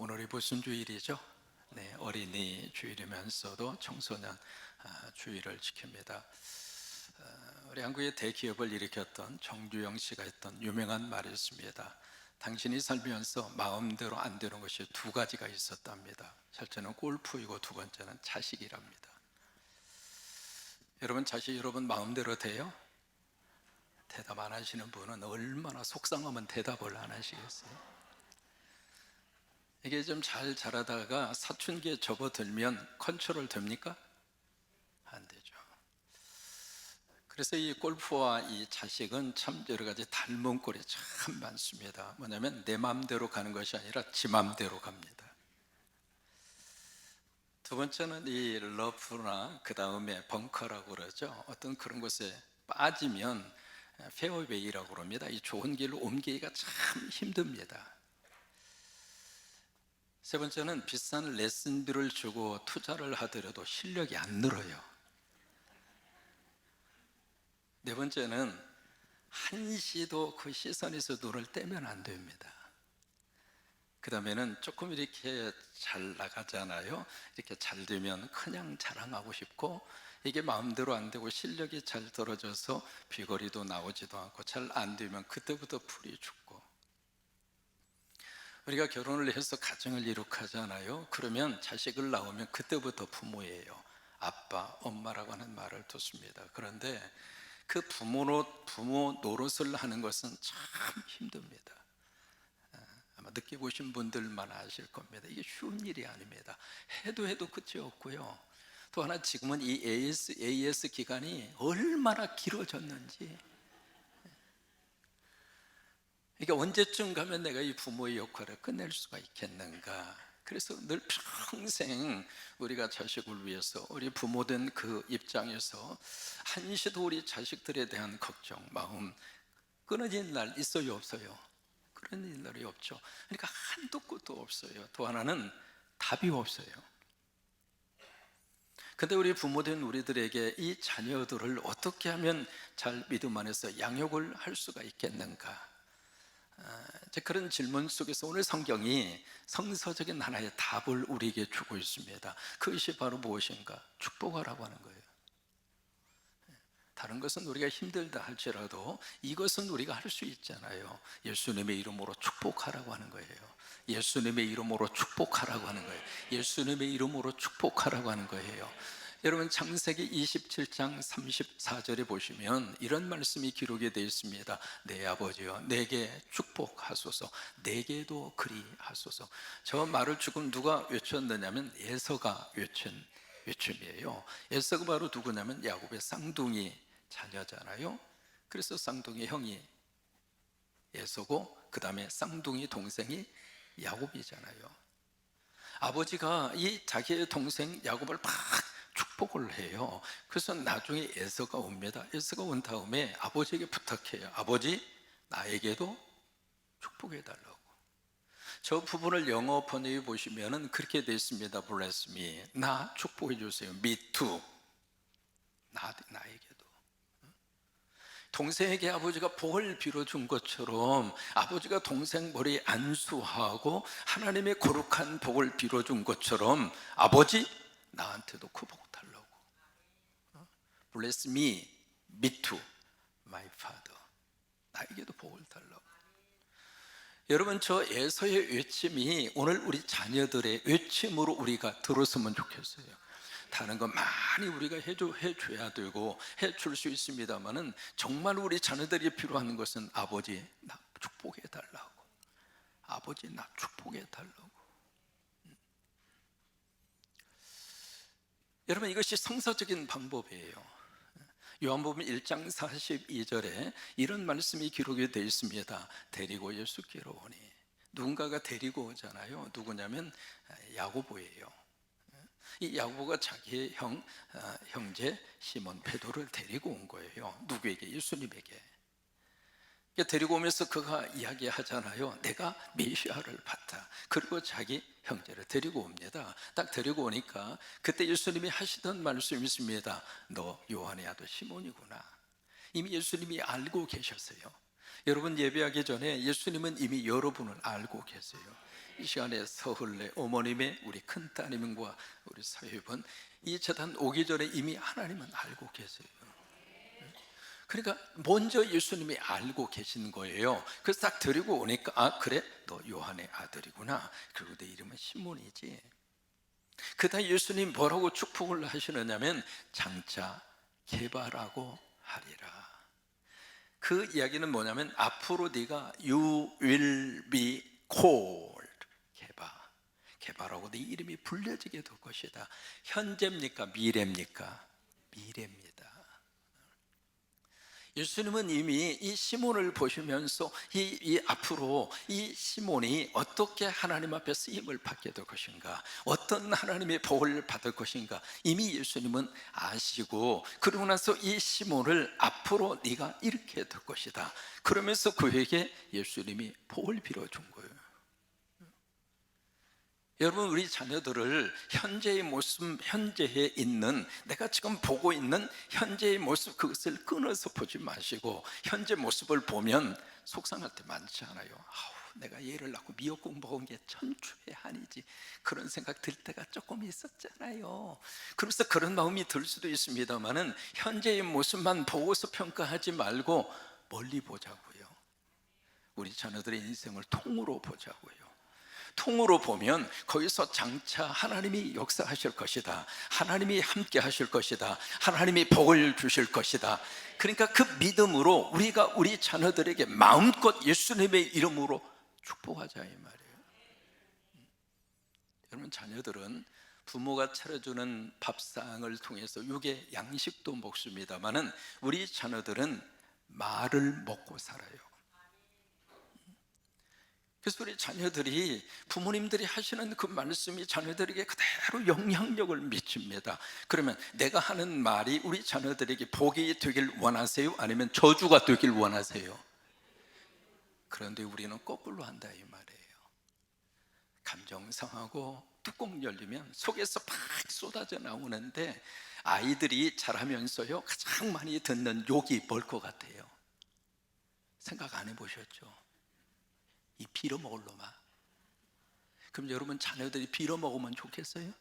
오늘이 무슨 주일이죠? 네, 어린이 주일이면서도 청소년 아, 주일을 지킵니다. 어, 우리 한국의 대기업을 일으켰던 정주영 씨가 했던 유명한 말이 있습니다. 당신이 살면서 마음대로 안 되는 것이 두 가지가 있었답니다. 첫째는 골프이고 두 번째는 자식이랍니다. 여러분 자식 여러분 마음대로 돼요? 대답 안 하시는 분은 얼마나 속상하면 대답을 안 하시겠어요? 이게 좀 잘 자라다가 사춘기에 접어들면 컨트롤 됩니까? 안 되죠. 그래서 이 골프와 이 자식은 참 여러 가지 닮은 꼴이 참 많습니다. 뭐냐면 내 마음대로 가는 것이 아니라 지 마음대로 갑니다. 두 번째는 이 러프나 그 다음에 벙커라고 그러죠. 어떤 그런 곳에 빠지면 페어웨이라고 그럽니다. 이 좋은 길로 옮기기가 참 힘듭니다. 세 번째는 비싼 레슨비를 주고 투자를 하더라도 실력이 안 늘어요. 네 번째는 한시도 그 시선에서 눈을 떼면 안 됩니다. 그 다음에는 조금 이렇게 잘 나가잖아요. 이렇게 잘 되면 그냥 자랑하고 싶고 이게 마음대로 안 되고 실력이 잘 떨어져서 비거리도 나오지도 않고 잘 안 되면 그때부터 풀이 죽고 우리가 결혼을 해서 가정을 이룩하잖아요. 그러면 자식을 낳으면 그때부터 부모예요. 아빠, 엄마라고 하는 말을 듣습니다. 그런데 그 부모로 부모 노릇을 하는 것은 참 힘듭니다. 아, 아마 느껴보신 분들만 아실 겁니다. 이게 쉬운 일이 아닙니다. 해도 해도 끝이 없고요. 또 하나 지금은 이 AS, AS 기간이 얼마나 길어졌는지 이게 언제쯤 가면 내가 이 부모의 역할을 끝낼 수가 있겠는가? 그래서 늘 평생 우리가 자식을 위해서 우리 부모된 그 입장에서 한시도 우리 자식들에 대한 걱정, 마음 끊어진 날 있어요, 없어요? 그런 날이 없죠. 그러니까 한도 끝도 없어요. 또 하나는 답이 없어요. 근데 우리 부모된 우리들에게 이 자녀들을 어떻게 하면 잘 믿음 안에서 양육을 할 수가 있겠는가? 아, 그런 질문 속에서 오늘 성경이 성서적인 하나의 답을 우리에게 주고 있습니다. 그것이 바로 무엇인가? 축복하라고 하는 거예요. 다른 것은 우리가 힘들다 할지라도 이것은 우리가 할 수 있잖아요. 예수님의 이름으로 축복하라고 하는 거예요. 예수님의 이름으로 축복하라고 하는 거예요. 예수님의 이름으로 축복하라고 하는 거예요. 여러분 창세기 27장 34절에 보시면 이런 말씀이 기록이 되어 있습니다. 내 아버지여 내게 축복하소서 내게도 그리하소서. 저 말을 지금 누가 외쳤느냐면 예서가 외친 외침이에요. 예서가 바로 누구냐면 야곱의 쌍둥이 자녀잖아요. 그래서 쌍둥이 형이 예서고 그 다음에 쌍둥이 동생이 야곱이잖아요. 아버지가 이 자기의 동생 야곱을 막 축복을 해요. 그래서 나중에 에서가 옵니다. 에서가 온 다음에 아버지에게 부탁해요. 아버지, 나에게도 축복해 달라고. 저 부분을 영어 번역해 보시면은 그렇게 되어 있습니다. Bless me. 나 축복해 주세요. Me too. 나, 나에게도. 동생에게 아버지가 복을 빌어준 것처럼 아버지가 동생 머리에 안수하고 하나님의 거룩한 복을 빌어준 것처럼 아버지 나한테도 그복 달라고. 어? Bless me, me too, my father. 나에게도 복을 달라고. 여러분 저 에서의 외침이 오늘 우리 자녀들의 외침으로 우리가 들었으면 좋겠어요. 다른 거 많이 우리가 해줘, 해줘야 되고 해줄 수 있습니다만은 정말 우리 자녀들이 필요한 것은 아버지 나 축복해 달라고. 아버지 나 축복해 달라고. 여러분 이것이 성서적인 방법이에요. 요한복음 1장 42절에 이런 말씀이 기록이 되어 있습니다. 데리고 예수께로 오니 누군가가 데리고 오잖아요. 누구냐면 야고보예요. 이 야고보가 자기의 형 형제 시몬 베드로를 데리고 온 거예요. 누구에게? 예수님에게. 데리고 오면서 그가 이야기하잖아요. 내가 메시아를 봤다. 그리고 자기 형제를 데리고 옵니다. 딱 데리고 오니까 그때 예수님이 하시던 말씀이 있습니다. 너 요한의 아들 시몬이구나. 이미 예수님이 알고 계셨어요. 여러분 예배하기 전에 예수님은 이미 여러분을 알고 계세요. 이 시간에 서울래 어머님의 우리 큰 따님과 우리 사회분 이 재단 오기 전에 이미 하나님은 알고 계세요. 그러니까 먼저 예수님이 알고 계신 거예요. 그래서 딱 드리고 오니까 아 그래 너 요한의 아들이구나. 그리고 내 이름은 시몬이지. 그다음 예수님 뭐라고 축복을 하시느냐면 장차 개발하고 하리라. 그 이야기는 뭐냐면 앞으로 네가 you will be called 개발 개발하고 네 이름이 불려지게 될 것이다. 현재입니까 미래입니까? 미래입니다. 예수님은 이미 이 시몬을 보시면서 이, 이 앞으로 이 시몬이 어떻게 하나님 앞에 쓰임을 받게 될 것인가, 어떤 하나님의 복을 받을 것인가 이미 예수님은 아시고 그러고 나서 이 시몬을 앞으로 네가 이렇게 될 것이다. 그러면서 그에게 예수님이 복을 빌어준 거예요. 여러분 우리 자녀들을 현재의 모습 현재에 있는 내가 지금 보고 있는 현재의 모습 그것을 끊어서 보지 마시고 현재 모습을 보면 속상할 때 많지 않아요. 아우 내가 얘를 낳고 미역국 먹은 게 천추의 한이지. 그런 생각 들 때가 조금 있었잖아요. 그래서 그런 마음이 들 수도 있습니다만은 현재의 모습만 보고서 평가하지 말고 멀리 보자고요. 우리 자녀들의 인생을 통으로 보자고요 통으로 보면 거기서 장차 하나님이 역사하실 것이다. 하나님이 함께 하실 것이다. 하나님이 복을 주실 것이다. 그러니까 그 믿음으로 우리가 우리 자녀들에게 마음껏 예수님의 이름으로 축복하자 이 말이에요. 여러분 자녀들은 부모가 차려주는 밥상을 통해서 이게 양식도 먹습니다만은 우리 자녀들은 말을 먹고 살아요. 그래서 우리 자녀들이 부모님들이 하시는 그 말씀이 자녀들에게 그대로 영향력을 미칩니다. 그러면 내가 하는 말이 우리 자녀들에게 복이 되길 원하세요? 아니면 저주가 되길 원하세요? 그런데 우리는 거꾸로 한다 이 말이에요. 감정 상하고 뚜껑 열리면 속에서 팍 쏟아져 나오는데 아이들이 자라면서요 가장 많이 듣는 욕이 뭘 것 같아요? 생각 안 해보셨죠? 이 빌어먹을 놈아. 그럼 여러분 자녀들이 빌어먹으면 좋겠어요?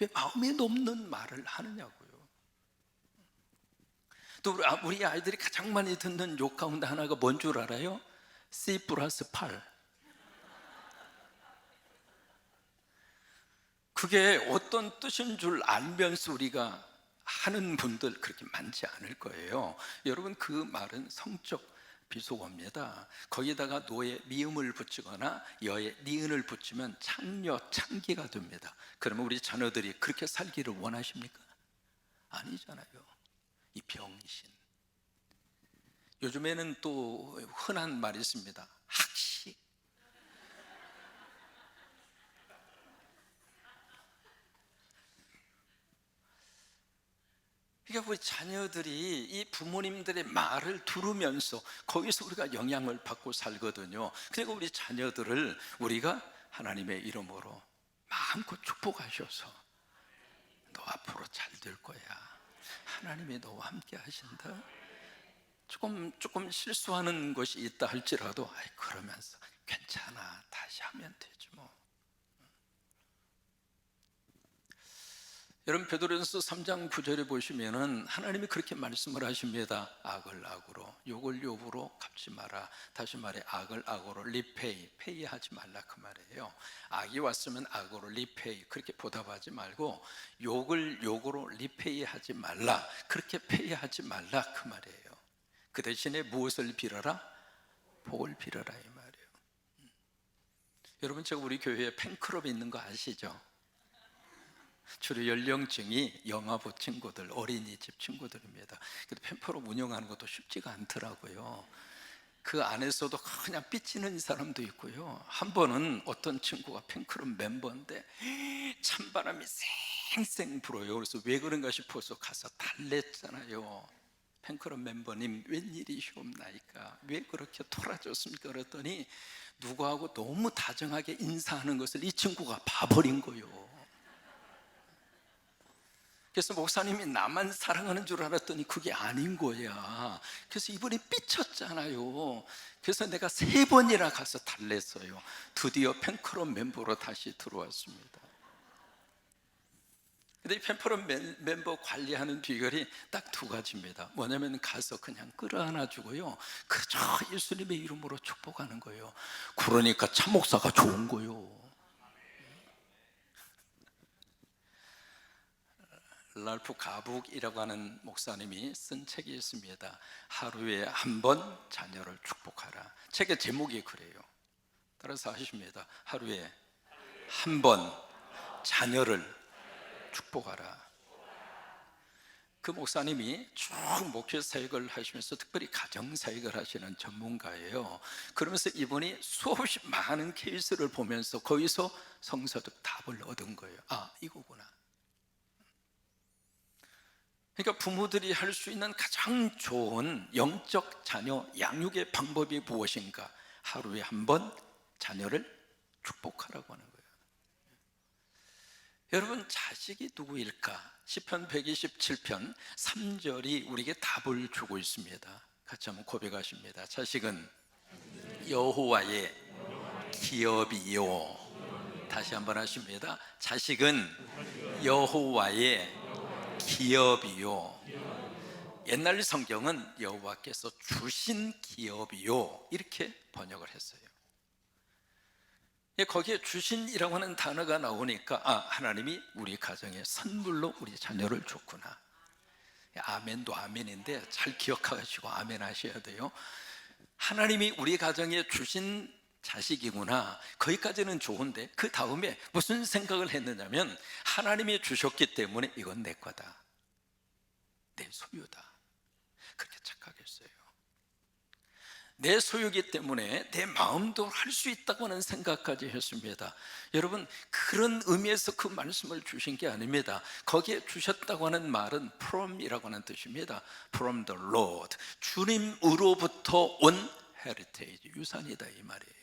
왜 마음에 넘는 말을 하느냐고요. 또 우리 아- 아이들이 가장 많이 듣는 욕 가운데 하나가 뭔 줄 알아요? C 플러스 8. 그게 어떤 뜻인 줄 알면서 우리가 하는 분들 그렇게 많지 않을 거예요. 여러분 그 말은 성적 비속어입니다. 거기다가 노에 미음을 붙이거나 여에 니은을 붙이면 창녀 창기가 됩니다. 그러면 우리 자녀들이 그렇게 살기를 원하십니까? 아니잖아요. 이 병신. 요즘에는 또 흔한 말이 있습니다. 학식. 그러니까 우리 자녀들이 이 부모님들의 말을 들으면서 거기서 우리가 영향을 받고 살거든요. 그리고 우리 자녀들을 우리가 하나님의 이름으로 마음껏 축복하셔서 너 앞으로 잘 될 거야. 하나님이 너와 함께 하신다. 조금 조금 실수하는 것이 있다 할지라도 아이 그러면서 괜찮아 다시 하면 되지 뭐. 여러분 베드로전서 3장 9절에 보시면은 하나님이 그렇게 말씀을 하십니다. 악을 악으로, 욕을 욕으로 갚지 마라. 다시 말해 악을 악으로 리페이, 페이하지 말라 그 말이에요. 악이 왔으면 악으로 리페이 그렇게 보답하지 말고 욕을 욕으로 리페이하지 말라. 그렇게 페이하지 말라 그 말이에요. 그 대신에 무엇을 빌어라? 복을 빌어라 이 말이에요. 음. 여러분 제가 우리 교회에 팬클럽이 있는 거 아시죠? 주로 연령층이 영아부 친구들, 어린이집 친구들입니다. 근데 펜퍼로 운영하는 것도 쉽지가 않더라고요. 그 안에서도 그냥 삐치는 사람도 있고요. 한 번은 어떤 친구가 팬클럽 멤버인데 찬바람이 쌩쌩 불어요. 그래서 왜 그런가 싶어서 가서 달랬잖아요. 팬클럽 멤버님 웬일이시옵나이까? 왜 그렇게 돌아졌습니까? 그랬더니 누구하고 너무 다정하게 인사하는 것을 이 친구가 봐버린 거요. 그래서 목사님이 나만 사랑하는 줄 알았더니 그게 아닌 거야. 그래서 이번에 삐쳤잖아요. 그래서 내가 세 번이나 가서 달랬어요. 드디어 팬클럽 멤버로 다시 들어왔습니다. 근데 이 팬클럽 멤- 멤버 관리하는 비결이 딱 두 가지입니다. 뭐냐면 가서 그냥 끌어안아 주고요. 그저 예수님의 이름으로 축복하는 거예요. 그러니까 참 목사가 좋은 거요. 랄프 가북이라고 하는 목사님이 쓴 책이 있습니다. 하루에 한 번 자녀를 축복하라. 책의 제목이 그래요. 따라서 하십니다. 하루에 한 번 자녀를 축복하라. 그 목사님이 쭉 목회 사역을 하시면서 특별히 가정 사역을 하시는 전문가예요. 그러면서 이분이 수없이 많은 케이스를 보면서 거기서 성서적 답을 얻은 거예요. 아, 이거구나. 그러니까 부모들이 할 수 있는 가장 좋은 영적 자녀 양육의 방법이 무엇인가? 하루에 한 번 자녀를 축복하라고 하는 거예요. 여러분 자식이 누구일까? 시편 127편 3절이 우리에게 답을 주고 있습니다. 같이 한번 고백하십니다. 자식은 여호와의 기업이요. 다시 한번 하십니다. 자식은 여호와의 기업이요. 옛날 성경은 여호와께서 주신 기업이요 이렇게 번역을 했어요. 예, 거기에 주신이라고 하는 단어가 나오니까 아 하나님이 우리 가정에 선물로 우리 자녀를 줬구나. 예, 아멘도 아멘인데 잘 기억하시고 아멘 하셔야 돼요. 하나님이 우리 가정에 주신 자식이구나. 거기까지는 좋은데 그 다음에 무슨 생각을 했느냐면 하나님이 주셨기 때문에 이건 내 거다. 내 소유다. 그렇게 착각했어요. 내 소유기 때문에 내 마음도 할 수 있다고 하는 생각까지 했습니다. 여러분 그런 의미에서 그 말씀을 주신 게 아닙니다. 거기에 주셨다고 하는 말은 from이라고 하는 뜻입니다. From the Lord 주님으로부터 온 heritage 유산이다 이 말이에요.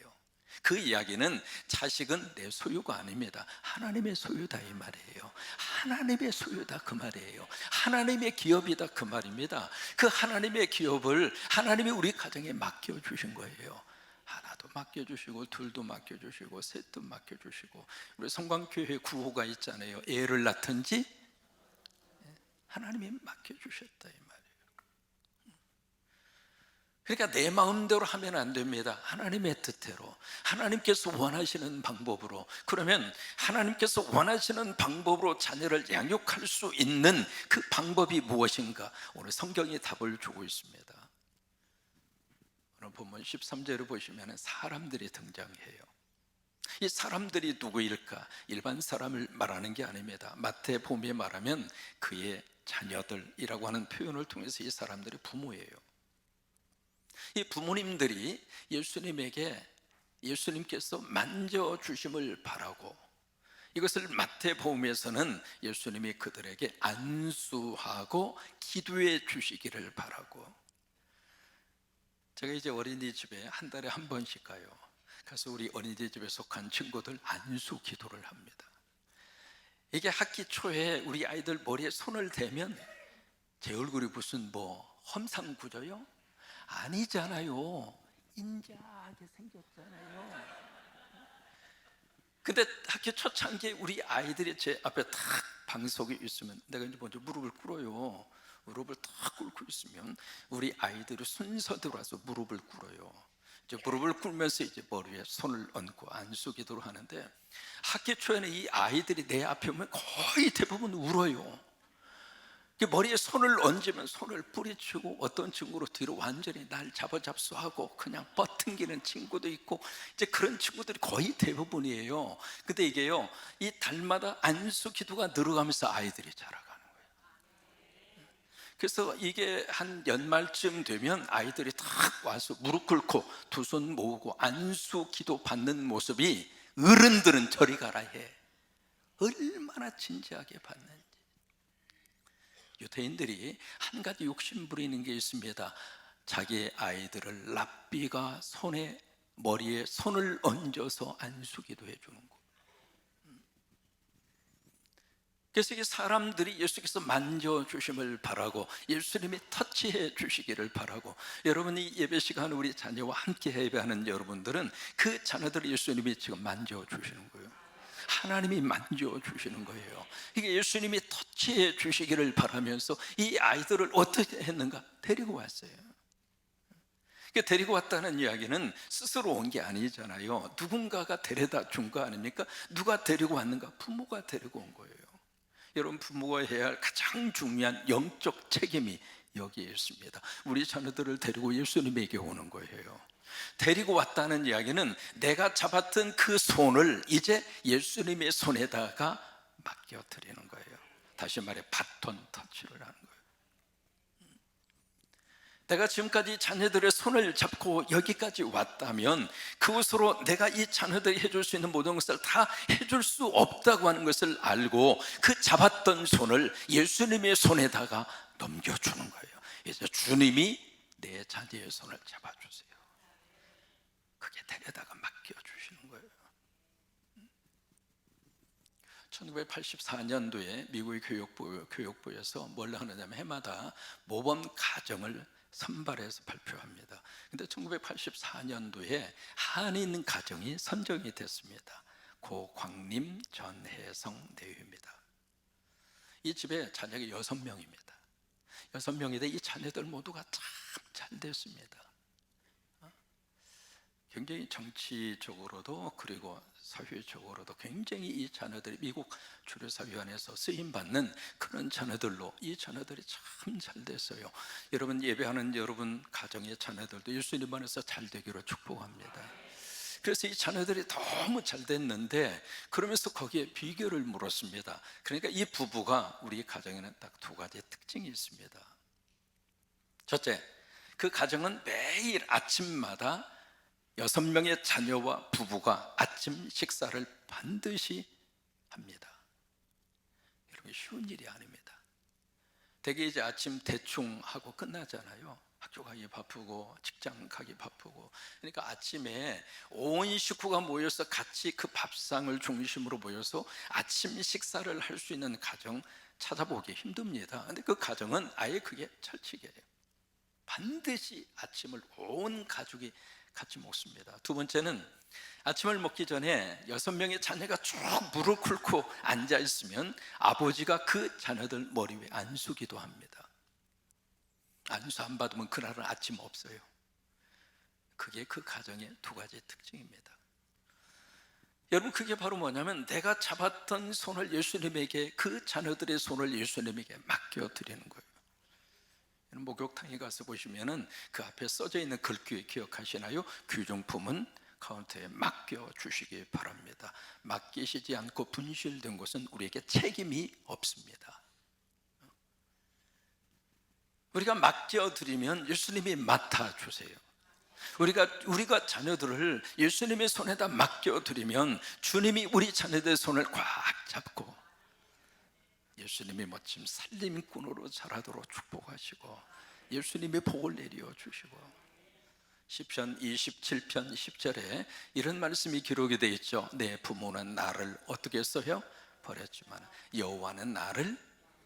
그 이야기는 자식은 내 소유가 아닙니다. 하나님의 소유다 이 말이에요. 하나님의 소유다 그 말이에요. 하나님의 기업이다 그 말입니다. 그 하나님의 기업을 하나님이 우리 가정에 맡겨 주신 거예요. 하나도 맡겨 주시고 둘도 맡겨 주시고 셋도 맡겨 주시고 우리 성광교회 구호가 있잖아요. 애를 낳든지 하나님이 맡겨 주셨다 이 말이에요. 그러니까 내 마음대로 하면 안 됩니다. 하나님의 뜻대로. 하나님께서 원하시는 방법으로. 그러면 하나님께서 원하시는 방법으로 자녀를 양육할 수 있는 그 방법이 무엇인가? 오늘 성경이 답을 주고 있습니다. 오늘 본문 13절을 보시면 사람들이 등장해요. 이 사람들이 누구일까? 일반 사람을 말하는 게 아닙니다. 마태복음에 말하면 그의 자녀들이라고 하는 표현을 통해서 이 사람들이 부모예요. 이 부모님들이 예수님에게 예수님께서 만져 주심을 바라고 이것을 마태복음에서는 예수님이 그들에게 안수하고 기도해 주시기를 바라고 제가 이제 어린이집에 한 달에 한 번씩 가요. 가서 우리 어린이집에 속한 친구들 안수 기도를 합니다. 이게 학기 초에 우리 아이들 머리에 손을 대면 제 얼굴이 무슨 뭐 험상궂어요? 아니잖아요. 인자하게 생겼잖아요. 근데 학교 초창기에 우리 아이들이 제 앞에 탁 방석이 있으면 내가 이제 먼저 무릎을 꿇어요. 무릎을 탁 꿇고 있으면 우리 아이들이 순서대로 와서 무릎을 꿇어요. 이제 무릎을 꿇면서 이제 머리에 손을 얹고 안수 기도를 하는데 학기 초에는 이 아이들이 내 앞에 오면 거의 대부분 울어요. 그 머리에 손을 얹으면 손을 뿌리치고 어떤 친구로 뒤로 완전히 날 잡아잡수하고 그냥 뻗팅기는 친구도 있고 이제 그런 친구들이 거의 대부분이에요. 근데 이게요, 이 달마다 안수 기도가 늘어가면서 아이들이 자라가는 거예요. 그래서 이게 한 연말쯤 되면 아이들이 탁 와서 무릎 꿇고 두 손 모으고 안수 기도 받는 모습이 어른들은 저리 가라 해. 얼마나 진지하게 받는지. 유대인들이 한 가지 욕심 부리는 게 있습니다. 자기 아이들을 랍비가 손에 머리에 손을 얹어서 안수기도 해주는 거. 그래서 이 사람들이 예수께서 만져주심을 바라고 예수님이 터치해 주시기를 바라고 여러분이 예배 시간 우리 자녀와 함께 예배하는 여러분들은 그 자녀들을 예수님이 지금 만져주시는 거예요 하나님이 만져 주시는 거예요 이게 예수님이 터치해 주시기를 바라면서 이 아이들을 어떻게 했는가 데리고 왔어요 그 데리고 왔다는 이야기는 스스로 온 게 아니잖아요 누군가가 데려다 준 거 아닙니까? 누가 데리고 왔는가? 부모가 데리고 온 거예요 여러분 부모가 해야 할 가장 중요한 영적 책임이 여기에 있습니다. 우리 자녀들을 데리고 예수님에게 오는 거예요. 데리고 왔다는 이야기는 내가 잡았던 그 손을 이제 예수님의 손에다가 맡겨 드리는 거예요. 다시 말해 바톤 터치를 하는 거예요. 내가 지금까지 자녀들의 손을 잡고 여기까지 왔다면 그것으로 내가 이 자녀들이 해줄 수 있는 모든 것을 다 해줄 수 없다고 하는 것을 알고 그 잡았던 손을 예수님의 손에다가 넘겨주는 거예요. 이제 주님이 내 자녀의 손을 잡아주세요. 그게 데려다가 맡겨 주시는 거예요. 1984년도에 미국의 교육부, 교육부에서 뭘 하느냐면 해마다 모범 가정을 선발해서 발표합니다. 근데 1984년도에 한인 가정이 선정이 됐습니다. 고광림 전혜성 내유입니다. 이 집에 자녀가 여섯 명입니다. 여섯 명인데 이 자녀들 모두가 참 잘 됐습니다. 굉장히 정치적으로도 그리고 사회적으로도 굉장히 이 자녀들이 미국 주류사위원회에서 쓰임 받는 그런 자녀들로 이 자녀들이 참 잘 됐어요. 여러분 예배하는 여러분 가정의 자녀들도 예수님 안에서 잘 되기로 축복합니다. 그래서 이 자녀들이 너무 잘 됐는데 그러면서 거기에 비결을 물었습니다. 그러니까 이 부부가 우리 가정에는 딱 두 가지 특징이 있습니다. 첫째, 그 가정은 매일 아침마다 여섯 명의 자녀와 부부가 아침 식사를 반드시 합니다. 여러분 쉬운 일이 아닙니다. 대개 이제 아침 대충 하고 끝나잖아요. 학교 가기 바쁘고 직장 가기 바쁘고 그러니까 아침에 온 식구가 모여서 같이 그 밥상을 중심으로 모여서 아침 식사를 할 수 있는 가정 찾아보기 힘듭니다. 근데 그 가정은 아예 그게 철칙이에요. 반드시 아침을 온 가족이 같이 먹습니다. 두 번째는 아침을 먹기 전에 여섯 명의 자녀가 쭉 무릎 꿇고 앉아 있으면 아버지가 그 자녀들 머리 위에 안수기도 합니다. 안수 안 받으면 그날은 아침 없어요. 그게 그 가정의 두 가지 특징입니다. 여러분 그게 바로 뭐냐면 내가 잡았던 손을 예수님에게 그 자녀들의 손을 예수님에게 맡겨 드리는 거예요. 목욕탕에 가서 보시면은 그 앞에 써져 있는 글귀 기억하시나요? 귀중품은 카운터에 맡겨 주시기 바랍니다. 맡기시지 않고 분실된 것은 우리에게 책임이 없습니다. 우리가 맡겨 드리면 예수님이 맡아 주세요. 우리가 우리가 자녀들을 예수님의 손에다 맡겨 드리면 주님이 우리 자녀들의 손을 꽉 잡고 예수님이 멋진 살림꾼으로 자라도록 축복하시고 예수님의 복을 내려 주시고 시편 27편 10절에 이런 말씀이 기록이 되어 있죠. 내 부모는 나를 어떻게 했어요? 버렸지만 여호와는 나를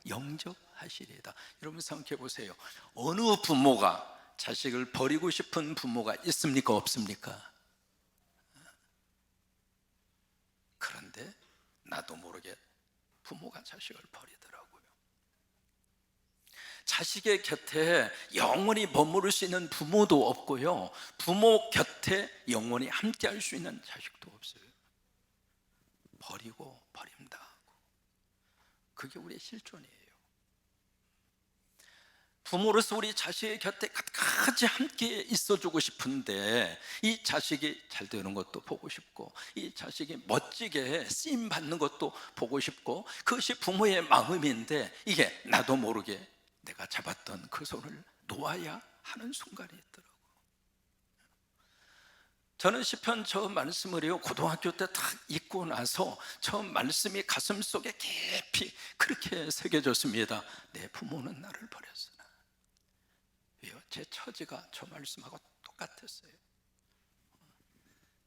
영접하시리다. 여러분 생각해 보세요. 어느 부모가 자식을 버리고 싶은 부모가 있습니까? 없습니까? 그런데 나도 모르게 부모가 자식을 버리더라고요. 자식의 곁에 영원히 머무를 수 있는 부모도 없고요. 부모 곁에 영원히 함께 할 수 있는 자식도 없어요. 버리고 버림당하고. 그게 우리의 실존이에요. 부모로서 우리 자식의 곁에 같이 함께 있어주고 싶은데 이 자식이 잘 되는 것도 보고 싶고 이 자식이 멋지게 쓰임 받는 것도 보고 싶고 그것이 부모의 마음인데 이게 나도 모르게 내가 잡았던 그 손을 놓아야 하는 순간이 있더라고. 저는 시편 처음 말씀을요 고등학교 때 딱 읽고 나서 처음 말씀이 가슴 속에 깊이 그렇게 새겨졌습니다. 내 부모는 나를 버렸어. 제 처지가 저 말씀하고 똑같았어요.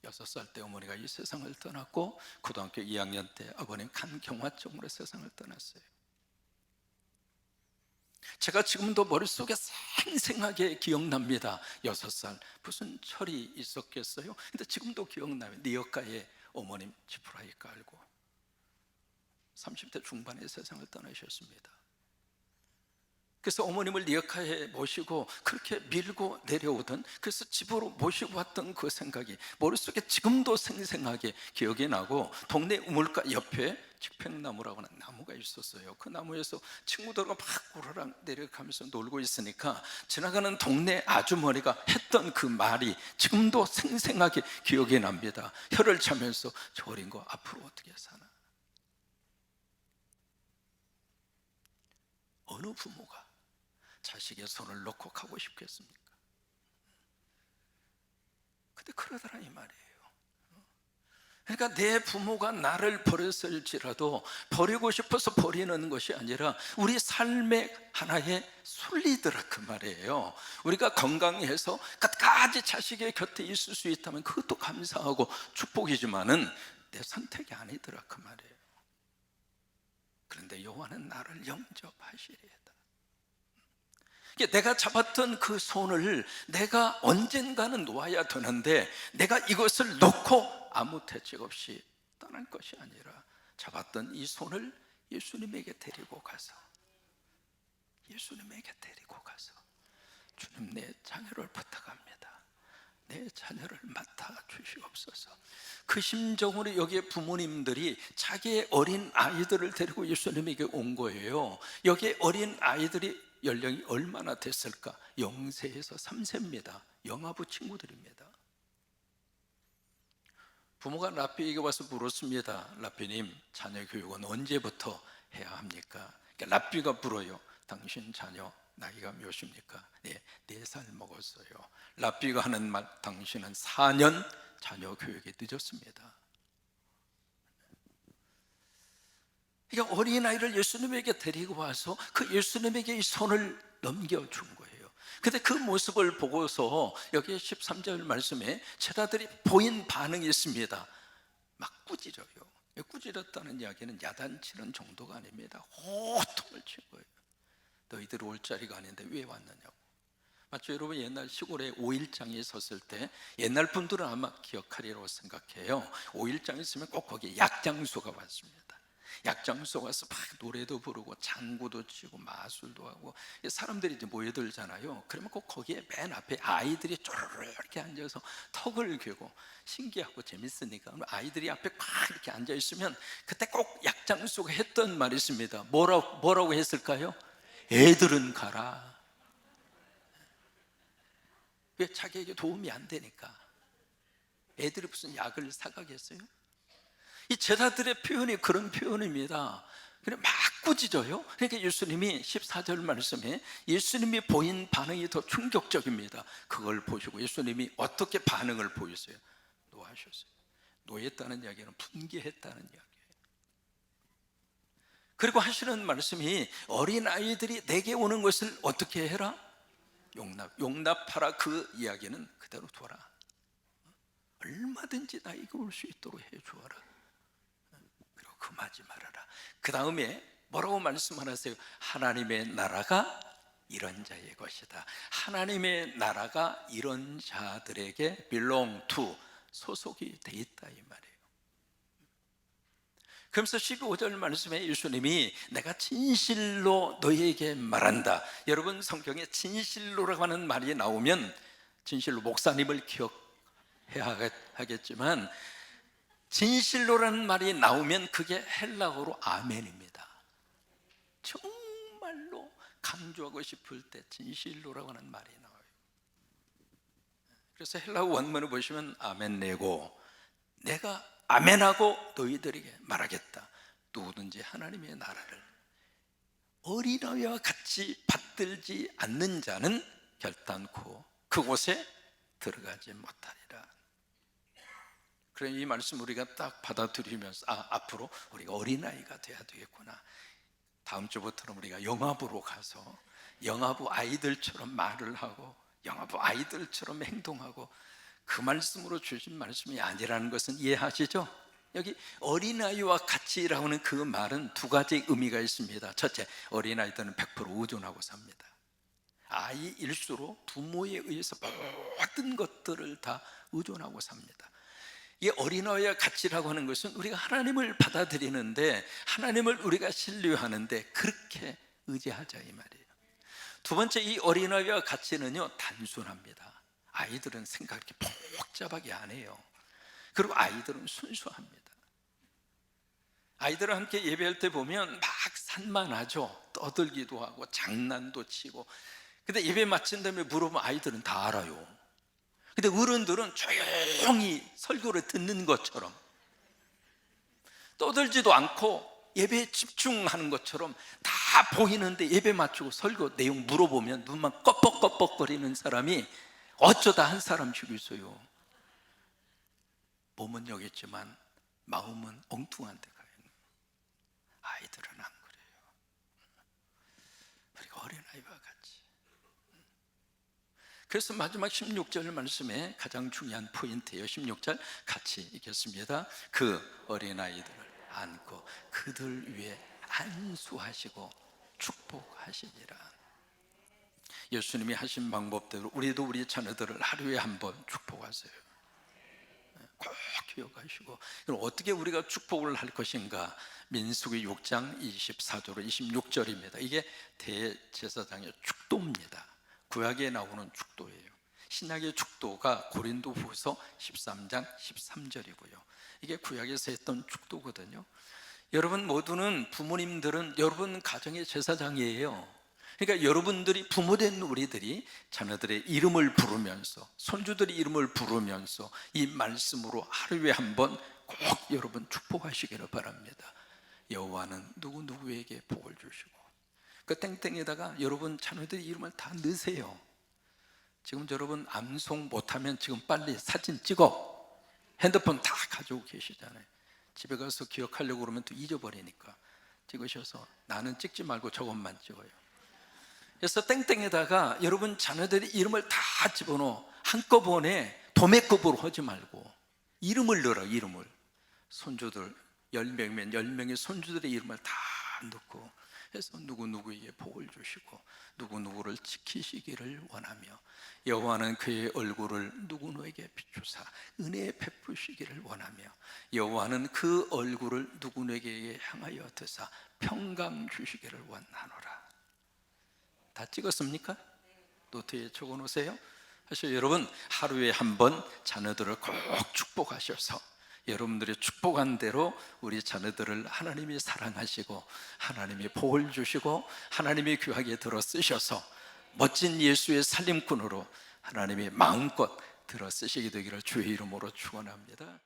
여섯 살 때 어머니가 이 세상을 떠났고 고등학교 2학년 때 아버님 간경화증으로 세상을 떠났어요. 제가 지금도 머릿속에 생생하게 기억납니다. 여섯 살 무슨 철이 있었겠어요? 근데 지금도 기억나요. 니어가에 어머님 지푸라기 깔고 30대 중반에 세상을 떠나셨습니다. 그래서 어머님을 리어카에 모시고 그렇게 밀고 내려오던 그래서 집으로 모시고 왔던 그 생각이 머릿속에 지금도 생생하게 기억이 나고 동네 우물가 옆에 직팽나무라고 하는 나무가 있었어요. 그 나무에서 친구들과 막 우르락 내려가면서 놀고 있으니까 지나가는 동네 아주머니가 했던 그 말이 지금도 생생하게 기억이 납니다. 혀를 차면서 저 어린 거 앞으로 어떻게 사나? 어느 부모가 자식의 손을 놓고 가고 싶겠습니까? 근데 그러더라 이 말이에요. 그러니까 내 부모가 나를 버렸을지라도 버리고 싶어서 버리는 것이 아니라 우리 삶의 하나의 순리더라 그 말이에요. 우리가 건강해서 끝까지 자식의 곁에 있을 수 있다면 그것도 감사하고 축복이지만은 내 선택이 아니더라 그 말이에요. 그런데 여호와는 나를 영접하시리이다. 내가 잡았던 그 손을 내가 언젠가는 놓아야 되는데 내가 이것을 놓고 아무 대책 없이 떠날 것이 아니라 잡았던 이 손을 예수님에게 데리고 가서 예수님에게 데리고 가서 주님 내 자녀를 부탁합니다. 내 자녀를 맡아 주시옵소서. 그 심정으로 여기에 부모님들이 자기의 어린 아이들을 데리고 예수님에게 온 거예요. 여기에 어린 아이들이 연령이 얼마나 됐을까? 0세에서 3세입니다. 영아부 친구들입니다. 부모가 라삐에게 와서 물었습니다. 라삐님, 자녀 교육은 언제부터 해야 합니까? 그러니까 라삐가 물어요. 당신 자녀 나이가 몇입니까? 네, 4살 먹었어요. 라삐가 하는 말, 당신은 4년 자녀 교육이 늦었습니다. 그러니까 어린아이를 예수님에게 데리고 와서 그 예수님에게 이 손을 넘겨준 거예요. 근데 그 모습을 보고서 여기 13절 말씀에 제자들이 보인 반응이 있습니다. 막 꾸지려요. 꾸지렸다는 이야기는 야단치는 정도가 아닙니다. 호통을 친 거예요. 너희들 올 자리가 아닌데 왜 왔느냐고. 맞죠? 여러분 옛날 시골에 오일장에 섰을 때 옛날 분들은 아마 기억하리라고 생각해요. 오일장에 있으면 꼭 거기에 약장수가 왔습니다. 약장소 가서 막 노래도 부르고 장구도 치고 마술도 하고 사람들이 이제 모여들잖아요. 그러면 꼭 거기에 맨 앞에 아이들이 쪼르르 이렇게 앉아서 턱을 괴고 신기하고 재밌으니까 아이들이 앞에 꽉 이렇게 앉아 있으면 그때 꼭 약장수가 했던 말이 있습니다. 뭐라 뭐라고 했을까요? 애들은 가라. 왜 자기에게 도움이 안 되니까. 애들이 무슨 약을 사가겠어요? 이 제자들의 표현이 그런 표현입니다. 그래 막 꾸짖어요. 그러니까 예수님이 14절 말씀에 예수님이 보인 반응이 더 충격적입니다. 그걸 보시고 예수님이 어떻게 반응을 보였어요? 노하셨어요. 노했다는 이야기는 분개했다는 이야기예요. 그리고 하시는 말씀이 어린 아이들이 내게 오는 것을 어떻게 해라? 용납, 용납하라 그 이야기는 그대로 둬라. 얼마든지 나에게 올 수 있도록 해주어라. 금하지 말아라. 그 다음에 뭐라고 말씀하세요? 하나님의 나라가 이런 자의 것이다. 하나님의 나라가 이런 자들에게 belong to 소속이 돼 있다 이 말이에요. 그러면서 15절 말씀에 예수님이 내가 진실로 너희에게 말한다. 여러분 성경에 진실로라고 하는 말이 나오면 진실로 목사님을 기억해야 하겠지만 진실로라는 말이 나오면 그게 헬라어로 아멘입니다. 정말로 강조하고 싶을 때 진실로라고 하는 말이 나와요. 그래서 헬라어 원문을 보시면 아멘 내고 내가 아멘하고 너희들에게 말하겠다. 누구든지 하나님의 나라를 어린아이와 같이 받들지 않는 자는 결단코 그곳에 들어가지 못하리라. 그래 이 말씀 우리가 딱 받아들이면서 아 앞으로 우리가 어린아이가 돼야 되겠구나 다음 주부터는 우리가 영화부로 가서 영화부 아이들처럼 말을 하고 영화부 아이들처럼 행동하고 그 말씀으로 주신 말씀이 아니라는 것은 이해하시죠? 여기 어린아이와 같이라고 하는 그 말은 두 가지 의미가 있습니다. 첫째, 어린아이들은 100% 의존하고 삽니다. 아이일수록 부모에 의해서 모든 것들을 다 의존하고 삽니다. 이 어린아이와 같이라고 하는 것은 우리가 하나님을 받아들이는데 하나님을 우리가 신뢰하는데 그렇게 의지하자 이 말이에요. 두 번째 이 어린아이와 같이는요 단순합니다. 아이들은 생각 이렇게 복잡하게 안 해요. 그리고 아이들은 순수합니다. 아이들과 함께 예배할 때 보면 막 산만하죠. 떠들기도 하고 장난도 치고. 근데 예배 마친 다음에 물어보면 아이들은 다 알아요. 근데 어른들은 조용히 설교를 듣는 것처럼 떠들지도 않고 예배에 집중하는 것처럼 다 보이는데 예배 마치고 설교 내용 물어보면 눈만 껌뻑껌뻑거리는 사람이 어쩌다 한 사람씩 있어요. 몸은 여기 있지만 마음은 엉뚱한 데 가요. 아이들은 안 그래요. 우리가 어린아이와 같이. 그래서 마지막 16절 말씀에 가장 중요한 포인트예요. 16절 같이 읽겠습니다. 그 어린아이들을 안고 그들 위에 안수하시고 축복하시니라. 예수님이 하신 방법대로 우리도 우리 자녀들을 하루에 한 번 축복하세요. 꼭 기억하시고 그럼 어떻게 우리가 축복을 할 것인가 민수기 6장 24절로 26절입니다 이게 대제사장의 축도입니다 구약에 나오는 축도예요. 신약의 축도가 고린도 후서 13장 13절이고요. 이게 구약에서 했던 축도거든요. 여러분 모두는 부모님들은 여러분 가정의 제사장이에요. 그러니까 여러분들이 부모된 우리들이 자녀들의 이름을 부르면서 손주들의 이름을 부르면서 이 말씀으로 하루에 한 번 꼭 여러분 축복하시기를 바랍니다. 여호와는 누구 누구에게 복을 주시고 그 땡땡에다가 여러분 자녀들의 이름을 다 넣으세요. 지금 여러분 암송 못하면 지금 빨리 사진 찍어 핸드폰 다 가지고 계시잖아요. 집에 가서 기억하려고 그러면 또 잊어버리니까 찍으셔서 나는 찍지 말고 저것만 찍어요. 그래서 땡땡에다가 여러분 자녀들의 이름을 다 집어넣어 한꺼번에 도매급으로 하지 말고 이름을 넣어라 이름을 손주들 10명이면 10명의 손주들의 이름을 다 넣고 해서 누구누구에게 복을 주시고 누구누구를 지키시기를 원하며 여호와는 그의 얼굴을 누구누구에게 비추사 은혜 베푸시기를 원하며 여호와는 그 얼굴을 누구누구에게 향하여 드사 평강 주시기를 원하노라 다 찍었습니까? 노트에 적어 놓으세요. 하셔 여러분 하루에 한 번 자녀들을 꼭 축복하셔서 여러분들이 축복한 대로 우리 자녀들을 하나님이 사랑하시고 하나님이 복을 주시고 하나님이 귀하게 들어 쓰셔서 멋진 예수의 살림꾼으로 하나님이 마음껏 들어 쓰시게 되기를 주의 이름으로 축원합니다.